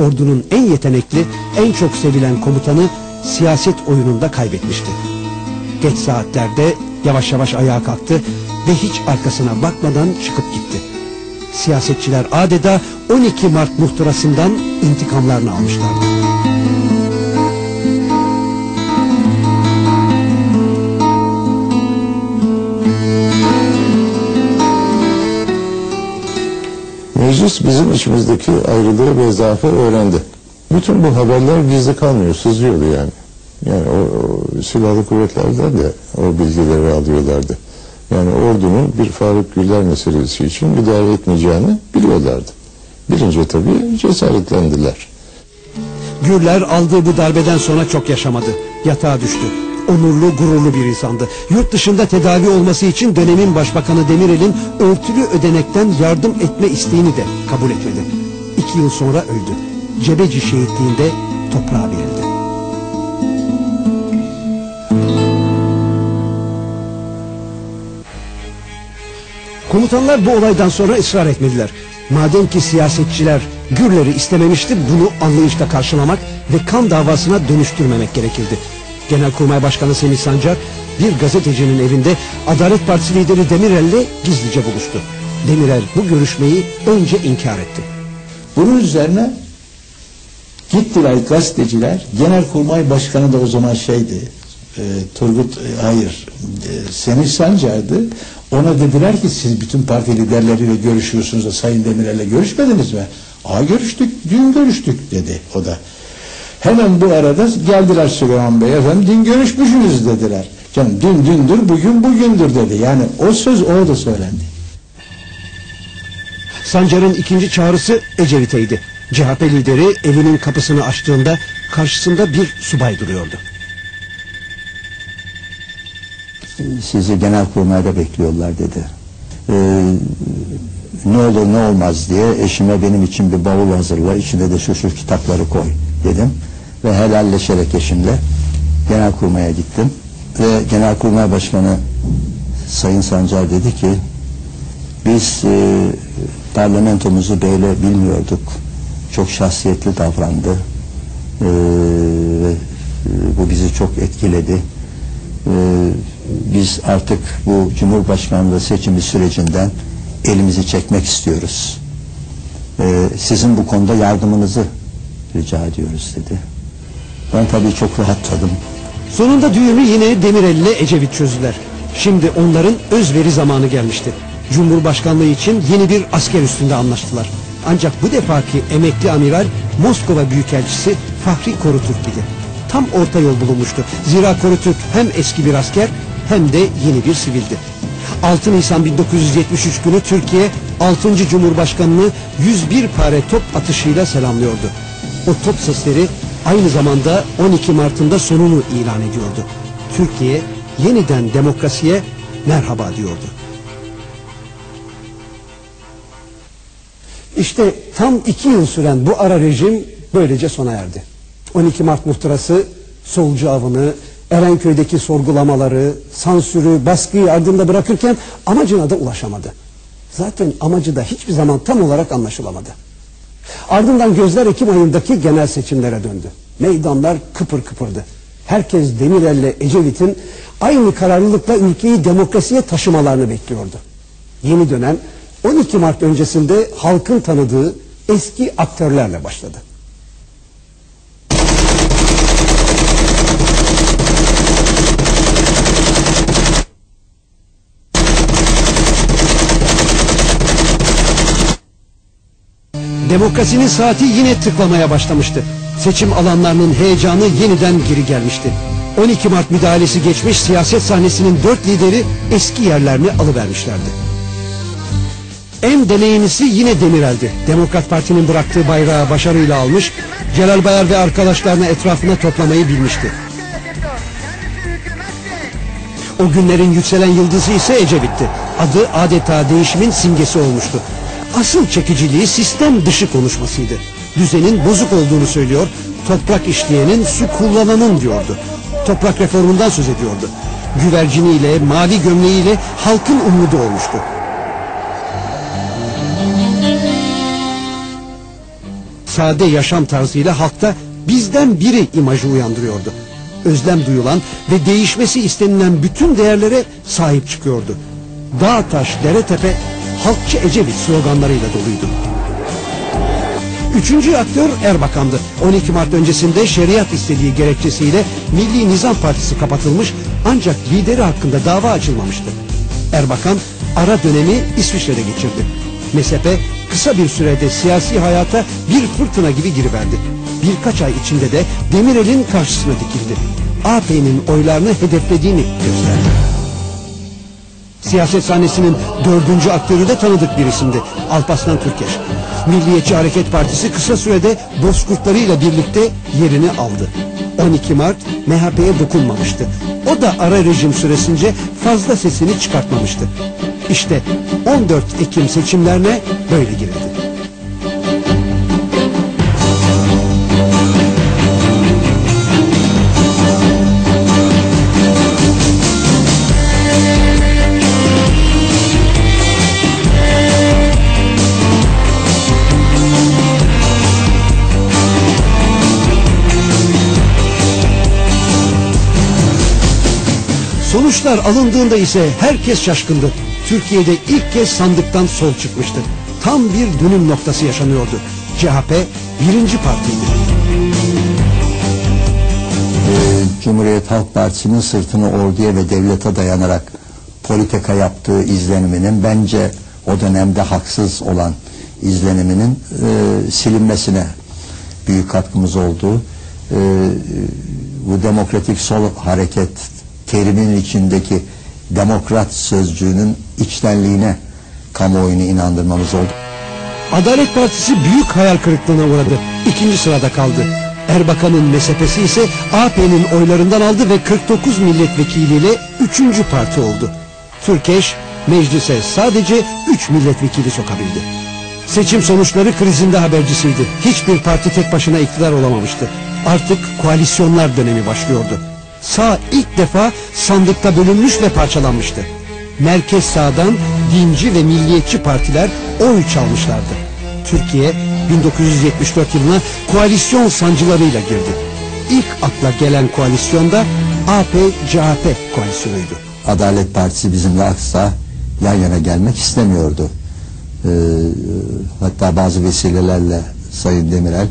ordunun en yetenekli, en çok sevilen komutanı siyaset oyununda kaybetmişti. Geç saatlerde yavaş yavaş ayağa kalktı ve hiç arkasına bakmadan çıkıp gitti. Siyasetçiler adeta 12 Mart muhtırasından intikamlarını almışlardı. Meclis bizim içimizdeki ayrılığı ve zaafı öğrendi. Bütün bu haberler gizli kalmıyor, sızıyordu yani. Yani o, o silahlı kuvvetlerden de o bilgileri alıyorlardı. Yani ordunun bir Faruk Güller meselesi için müdahale etmeyeceğini biliyorlardı. Birinci tabii cesaretlendiler. Gürler aldığı bu darbeden sonra çok yaşamadı. Yatağa düştü. Onurlu, gururlu bir insandı. Yurt dışında tedavi olması için dönemin başbakanı Demirel'in örtülü ödenekten yardım etme isteğini de kabul etmedi. İki yıl sonra öldü. Cebeci şehitliğinde toprağa verildi. Komutanlar bu olaydan sonra ısrar etmediler. Madem ki siyasetçiler Gürler'i istememişti bunu anlayışla karşılamak ve kan davasına dönüştürmemek gerekirdi. Genelkurmay Başkanı Semih Sancar bir gazetecinin evinde Adalet Partisi lideri Demirel'le gizlice buluştu. Demirel bu görüşmeyi önce inkar etti. Bunun üzerine gittiler gazeteciler. Genelkurmay Başkanı da o zaman şeydi. e, Turgut e, hayır e, Semih Sancar'dı. Ona dediler ki siz bütün parti liderleriyle görüşüyorsunuz da Sayın Demirel'le görüşmediniz mi? Aa görüştük, dün görüştük dedi o da. Hemen bu arada geldiler Süleyman Bey efendim dün görüşmüşsünüz dediler. Canım dün dündür bugün bugündür dedi. Yani o söz orada söylendi. Sancar'ın ikinci çağrısı Ecevit'eydi. CHP lideri evinin kapısını açtığında karşısında bir subay duruyordu. sizi genelkurmayda bekliyorlar dedi. Ee, ne olur ne olmaz diye eşime benim için bir bavul hazırla, içine de şu şu kitapları koy dedim. Ve helalleşerek eşimle genelkurmaya gittim. Ve genelkurmay başkanı Sayın Sancar dedi ki biz e, parlamentomuzu böyle bilmiyorduk. Çok şahsiyetli davrandı. Ee, ve e, bu bizi çok etkiledi. Ee, biz artık bu Cumhurbaşkanlığı seçimi sürecinden elimizi çekmek istiyoruz. Ee, sizin bu konuda yardımınızı rica ediyoruz dedi. Ben tabii çok rahatladım. Sonunda düğümü yine Demirel ile Ecevit çözdüler. Şimdi onların özveri zamanı gelmişti. Cumhurbaşkanlığı için yeni bir asker üstünde anlaştılar. Ancak bu defaki emekli amiral Moskova Büyükelçisi Fahri Korutürk idi. Tam orta yol bulunmuştu. Zira Korutürk hem eski bir asker hem de yeni bir sivildi. 6 Nisan 1973 günü Türkiye 6. Cumhurbaşkanını 101 pare top atışıyla selamlıyordu. O top sesleri aynı zamanda 12 Mart'ında sonunu ilan ediyordu. Türkiye yeniden demokrasiye merhaba diyordu. İşte tam iki yıl süren bu ara rejim böylece sona erdi. 12 Mart muhtırası solcu avını, Erenköy'deki sorgulamaları, sansürü, baskıyı ardında bırakırken amacına da ulaşamadı. Zaten amacı da hiçbir zaman tam olarak anlaşılamadı. Ardından gözler Ekim ayındaki genel seçimlere döndü. Meydanlar kıpır kıpırdı. Herkes Demirel'le Ecevit'in aynı kararlılıkla ülkeyi demokrasiye taşımalarını bekliyordu. Yeni dönem 12 Mart öncesinde halkın tanıdığı eski aktörlerle başladı. Demokrasinin saati yine tıklamaya başlamıştı. Seçim alanlarının heyecanı yeniden geri gelmişti. 12 Mart müdahalesi geçmiş siyaset sahnesinin dört lideri eski yerlerini alıvermişlerdi. En deneyimlisi yine Demirel'di. Demokrat Parti'nin bıraktığı bayrağı başarıyla almış, Celal Bayar ve arkadaşlarını etrafına toplamayı bilmişti. O günlerin yükselen yıldızı ise Ecevit'ti. Adı adeta değişimin simgesi olmuştu. Asıl çekiciliği sistem dışı konuşmasıydı. Düzenin bozuk olduğunu söylüyor, toprak işleyenin su kullananın diyordu. Toprak reformundan söz ediyordu. Güverciniyle, mavi gömleğiyle halkın umudu olmuştu. sade yaşam tarzıyla halkta bizden biri imajı uyandırıyordu. Özlem duyulan ve değişmesi istenilen bütün değerlere sahip çıkıyordu. Dağ taş dere tepe halkçı Ecevit sloganlarıyla doluydu. Üçüncü aktör Erbakan'dı. 12 Mart öncesinde şeriat istediği gerekçesiyle Milli Nizam Partisi kapatılmış ancak lideri hakkında dava açılmamıştı. Erbakan ara dönemi İsviçre'de geçirdi. MSP kısa bir sürede siyasi hayata bir fırtına gibi giriverdi. Birkaç ay içinde de Demirel'in karşısına dikildi. AP'nin oylarını hedeflediğini gösterdi. Siyaset sahnesinin dördüncü aktörü de tanıdık bir isimdi. Alparslan Türkeş. Milliyetçi Hareket Partisi kısa sürede bozkurtlarıyla birlikte yerini aldı. 12 Mart MHP'ye dokunmamıştı. O da ara rejim süresince fazla sesini çıkartmamıştı. İşte 14 Ekim seçimlerine böyle girildi. Sonuçlar alındığında ise herkes şaşkındı. Türkiye'de ilk kez sandıktan sol çıkmıştı. Tam bir dönüm noktası yaşanıyordu. CHP birinci partiydi. Ee, Cumhuriyet Halk Partisi'nin sırtını orduya ve devlete dayanarak politika yaptığı izleniminin bence o dönemde haksız olan izleniminin e, silinmesine büyük katkımız oldu. E, bu demokratik sol hareket terimin içindeki demokrat sözcüğünün içtenliğine kamuoyunu inandırmamız oldu. Adalet Partisi büyük hayal kırıklığına uğradı. İkinci sırada kaldı. Erbakan'ın mesepesi ise AP'nin oylarından aldı ve 49 milletvekiliyle üçüncü parti oldu. Türkeş meclise sadece 3 milletvekili sokabildi. Seçim sonuçları krizinde habercisiydi. Hiçbir parti tek başına iktidar olamamıştı. Artık koalisyonlar dönemi başlıyordu. Sağ ilk defa sandıkta bölünmüş ve parçalanmıştı. Merkez sağdan dinci ve milliyetçi partiler oy çalmışlardı. Türkiye 1974 yılına koalisyon sancılarıyla girdi. İlk akla gelen koalisyonda AP-CHP koalisyonuydu. Adalet Partisi bizimle asla yan yana gelmek istemiyordu. Ee, hatta bazı vesilelerle Sayın Demirel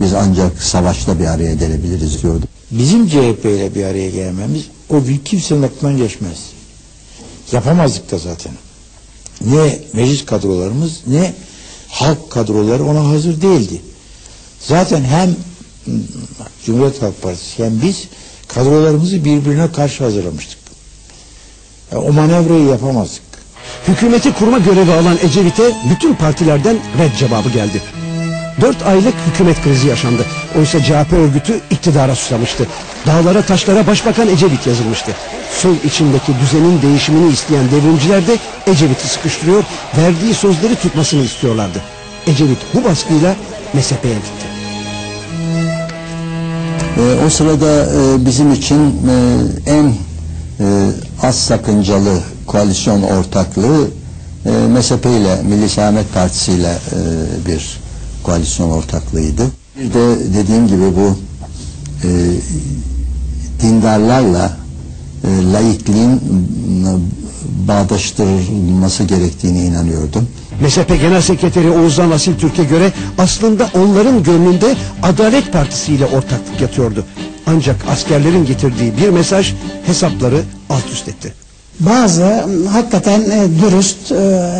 biz ancak savaşla bir araya gelebiliriz diyordu. Bizim CHP ile bir araya gelmemiz o gün kimsenin aklından geçmez. Yapamazdık da zaten. Ne meclis kadrolarımız ne halk kadroları ona hazır değildi. Zaten hem Cumhuriyet Halk Partisi hem biz kadrolarımızı birbirine karşı hazırlamıştık. Yani o manevrayı yapamazdık. Hükümeti kurma görevi alan Ecevit'e bütün partilerden red cevabı geldi. Dört aylık hükümet krizi yaşandı. Oysa CHP örgütü iktidara susamıştı. Dağlara taşlara başbakan Ecevit yazılmıştı. Sol içindeki düzenin değişimini isteyen devrimciler de Ecevit'i sıkıştırıyor, verdiği sözleri tutmasını istiyorlardı. Ecevit bu baskıyla MSP'ye gitti. Ee, o sırada e, bizim için e, en e, az sakıncalı koalisyon ortaklığı e, MSP ile Milli Selamet Partisi ile e, bir koalisyon ortaklığıydı. Bir de dediğim gibi bu e, dindarlarla e, laikliğin m, bağdaştırılması gerektiğine inanıyordum. MSP Genel Sekreteri Oğuzhan Asil Türk'e göre aslında onların gönlünde Adalet Partisi ile ortaklık yatıyordu. Ancak askerlerin getirdiği bir mesaj hesapları alt üst etti. bazı hakikaten e, dürüst, e,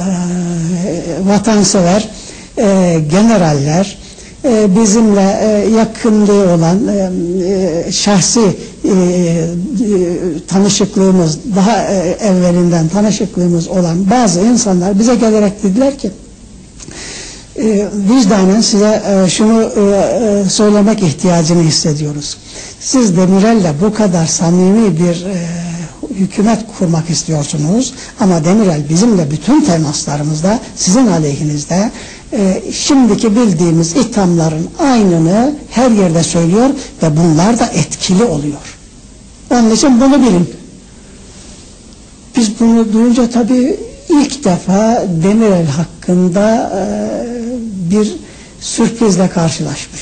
vatansever e, generaller e, bizimle e, yakınlığı olan e, e, şahsi e, e, tanışıklığımız daha e, evvelinden tanışıklığımız olan bazı insanlar bize gelerek dediler ki e, vicdanen size e, şunu e, e, söylemek ihtiyacını hissediyoruz. Siz Demirel'le bu kadar samimi bir e, hükümet kurmak istiyorsunuz ama Demirel bizimle bütün temaslarımızda sizin aleyhinizde e, şimdiki bildiğimiz ithamların aynını her yerde söylüyor ve bunlar da etkili oluyor. Onun için bunu bilin. Biz bunu duyunca tabii ilk defa Demirel hakkında e, bir sürprizle karşılaşmış.